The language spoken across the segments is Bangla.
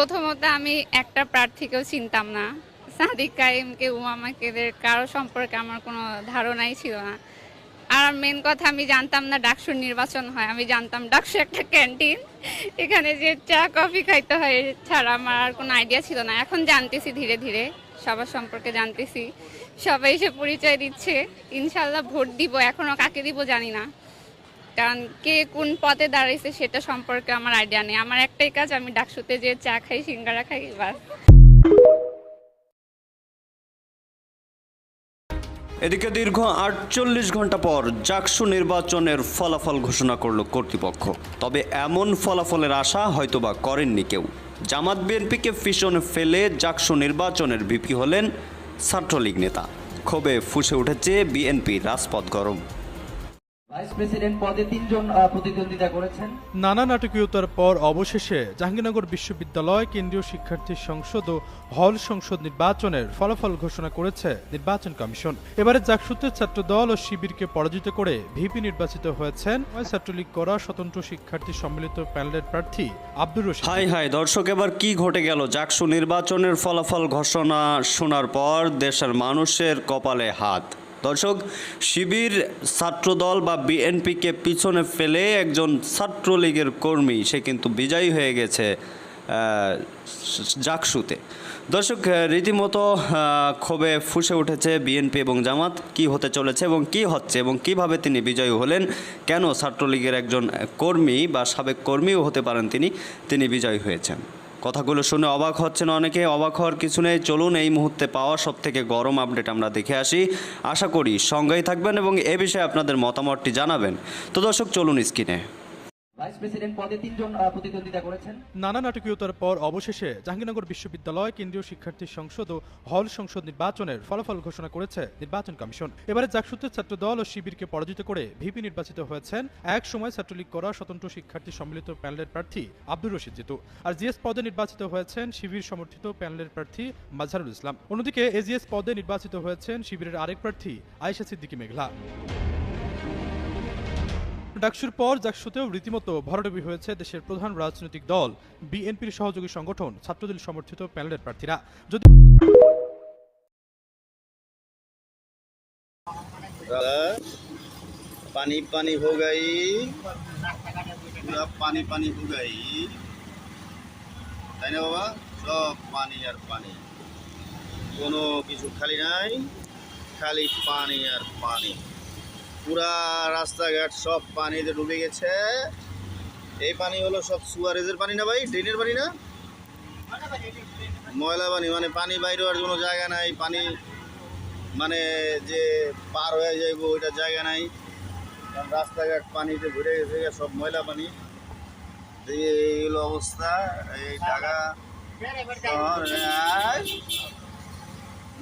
প্রথমত আমি একটা প্রার্থীকেও চিনতাম না। সাদিক কাইমকে উমামাকে এদের কারও সম্পর্কে আমার কোনো ধারণাই ছিল না। আর মেন কথা, আমি জানতাম না ডাকসুর নির্বাচন হয়। আমি জানতাম ডাকসু একটা ক্যান্টিন এখানে যে চা কফি খাইতে হয় ছাড়া আমার আর কোনো আইডিয়া ছিল না। এখন জানতেছি ধীরে ধীরে, সবার সম্পর্কে জানতেছি। সবাই এসে পরিচয় দিচ্ছে। ইনশাল্লাহ ভোট দিব এখনও কাকে দিব জানি না। কারণ কে কোন পথে দাঁড়াইছে সেটা সম্পর্কে আমার আইডিয়া নেই। আমার একটাই কাজ, আমি ডাকসুতে যে চা খাই, সিঙ্গারা খাই, বাস। এদিকে দীর্ঘ আটচল্লিশ ঘণ্টা পর জাকসু নির্বাচনের ফলাফল ঘোষণা করল কর্তৃপক্ষ। তবে এমন ফলাফলের আশা হয়তোবা করেননি কেউ। জামাত বিএনপিকে পিছনে ফেলে জাকসু নির্বাচনের বিপি হলেন ছাত্রলীগ নেতা। ক্ষোভে ফুসে উঠেছে বিএনপি রাজপথ গরম। ভাইস প্রেসিডেন্ট পদে তিনজন প্রতিদ্বন্দ্বিতা করেছেন। নানা নাটকীয়তার পর অবশেষে জাহাঙ্গীরনগর বিশ্ববিদ্যালয় কেন্দ্রীয় শিক্ষার্থী সংসদ ও হল সংসদ নির্বাচনের ফলাফল ঘোষণা করেছে নির্বাচন কমিশন। এবারে জাকসূত্রে ছাত্র দল ও শিবিরকে পরাজিত করে ভিপি নির্বাচিত হয়েছেন ছাত্রলীগ করা স্বতন্ত্র শিক্ষার্থী সম্মিলিত প্যানেলের প্রার্থী আব্দুর রশিদ। হাই হাই দর্শক এবার কি ঘটে গেল? জাকসু নির্বাচনের ফলাফল ঘোষণা শোনার পর দেশের মানুষের কপালে হাত। দর্শক, শিবির ছাত্রদল বা বিএনপিকে পিছনে ফেলে একজন ছাত্রলীগের কর্মী, সে কিন্তু বিজয়ী হয়ে গেছে জাকসুতে। দর্শক রীতিমতো ক্ষোভে ফুসে উঠেছে বিএনপি এবং জামাত। কি হতে চলেছে এবং কি হচ্ছে এবং কীভাবে তিনি বিজয়ী হলেন? কেন ছাত্রলীগের একজন কর্মী বা সাবেক কর্মীও হতে পারেন তিনি? তিনি বিজয়ী হয়েছেন। কথাগুলো শুনে অবাক হচ্ছেন অনেকে। অবাক হওয়ার কিছু নেই। চলুন এই মুহূর্তে পাওয়া সব থেকে গরম আপডেট আমরা দেখে আসি। আশা করি সঙ্গেই থাকবেন এবং এ বিষয়ে আপনাদের মতামতটি জানাবেন। তো দর্শক, চলুন স্ক্রিনে। নানা নাটকীয়তার পর অবশেষে জাহাঙ্গীরনগর বিশ্ববিদ্যালয় কেন্দ্রীয় শিক্ষার্থী সংসদ ও হল সংসদ নির্বাচনের ফলাফল ঘোষণা করেছে নির্বাচন কমিশন। এবারে জাকসূত্রে ছাত্র দল ও শিবিরকে পরাজিত করে ভিপি নির্বাচিত হয়েছেন এক সময় ছাত্রলীগ করা স্বতন্ত্র শিক্ষার্থী সম্মিলিত প্যানেলের প্রার্থী আব্দুর রশিদ জিতু। আর জিএস পদে নির্বাচিত হয়েছেন শিবির সমর্থিত প্যানেলের প্রার্থী মাজহারুল ইসলাম। অন্যদিকে এজিএস পদে নির্বাচিত হয়েছেন শিবিরের আরেক প্রার্থী আয়েশা সিদ্দিকী মেঘলা। ডাকসুর পর জাকসুতেও রীতিমতো ভরাডুবি হয়েছে দেশের প্রধান রাজনৈতিক দল। বিএনপির সহযোগী সংগঠন, ছাত্রদল সমর্থিত প্যানেলের প্রার্থীরা। যদি পানি পানি হোগাই পানি পানি হোগাই তাই না বাবা? সব পানি আর পানি। কোনো কিছু খালি নাই। খালি পানি আর পানি। পুরা রাস্তাঘাট সব পানিতে ডুবে গেছে। এই পানি হলো সব সুয়ারেজের পানি না ভাই? ড্রেনের পানি না? ময়লা পানি মানে পানি বাইরে হওয়ার কোনো জায়গা নাই। পানি মানে যে পার হয়ে যাইব ওইটা জায়গা নাই। কারণ রাস্তাঘাট পানিতে ঘুরে গেছে সব ময়লা পানি। এই হলো অবস্থা। এই ঢাকা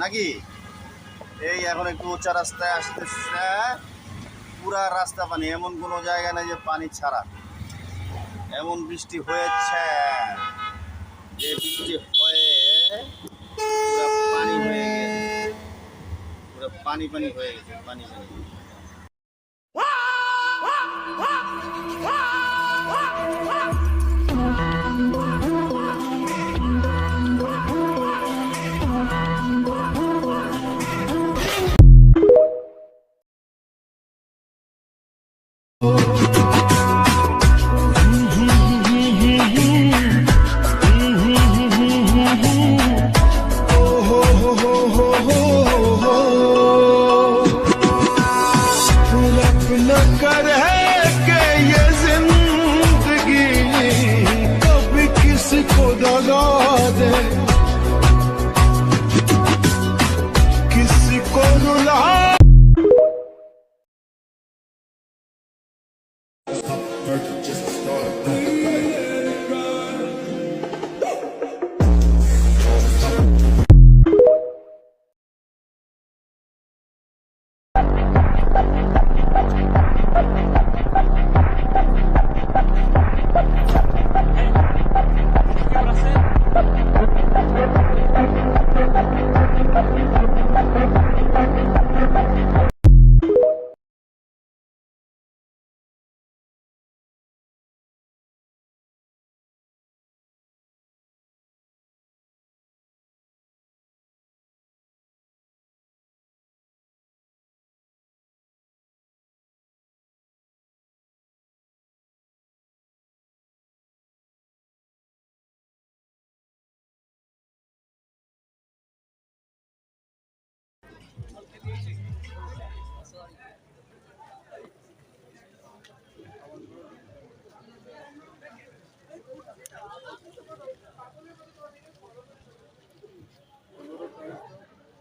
নাকি? এই এখন একটু উঁচা রাস্তায় আসতেছে। পুরা রাস্তা পানি এমন কোনো জায়গা নাই যে পানি ছাড়া এমন বৃষ্টি হয়েছে যে বৃষ্টি হয়ে পানি হয়ে গেছে পুরো পানি পানি হয়ে গেছে পানি পানি together.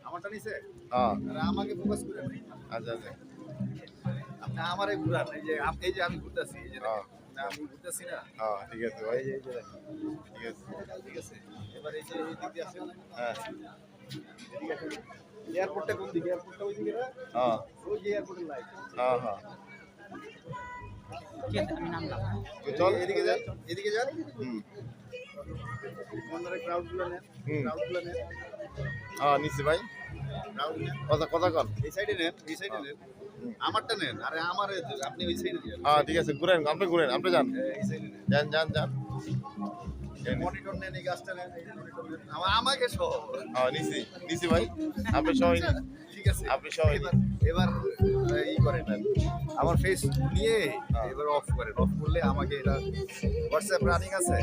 আমারটা নিছে হ্যাঁ আর আমাকে ফোকাস করে নাই আচ্ছা আচ্ছা আপনি আমারে ঘুরান এই যে আপ- এই যে আমি ঘুরতেছি এই যে হ্যাঁ। না, আমি ঘুরতেছি না হ্যাঁ ঠিক আছে ভাই ঠিক আছে ঠিক আছে এবার এই যে এই দিক দিয়ে আসেন হ্যাঁ এয়ারপোর্টটা কোন দিকে? এয়ারপোর্টটা ওই দিকে না? হ্যাঁ। ওই যে এয়ারপোর্টের লাইট হ্যাঁ হ্যাঁ। চল। এদিকে যান। এদিকে যান। হুম। নেন। নেন। হ্যাঁ ভাই। কথা কথা কন। এই সাইডে নেন এই সাইডে নেন। আমারটা নেন। আরে আমার আপনি ওই সাইডে যান। হ্যাঁ ঠিক আছে ঘুরেন আপনি ঘুরেন আপনি যান। এই সাইডে নেন। যান যান যান। মনিটর নেন এই গাছটা নেন এই মনিটর নেন আমা- আমাকে সহ। হ্যাঁ ভাই আপনি সবাই নিন। ঠিক আছে। আপনি সবাই এবার এবার ই করেন আমার ফেস নিয়ে এবার অফ করেন। অফ করলে আমাকে এটা হোয়াটসঅ্যাপ রানিং আছে?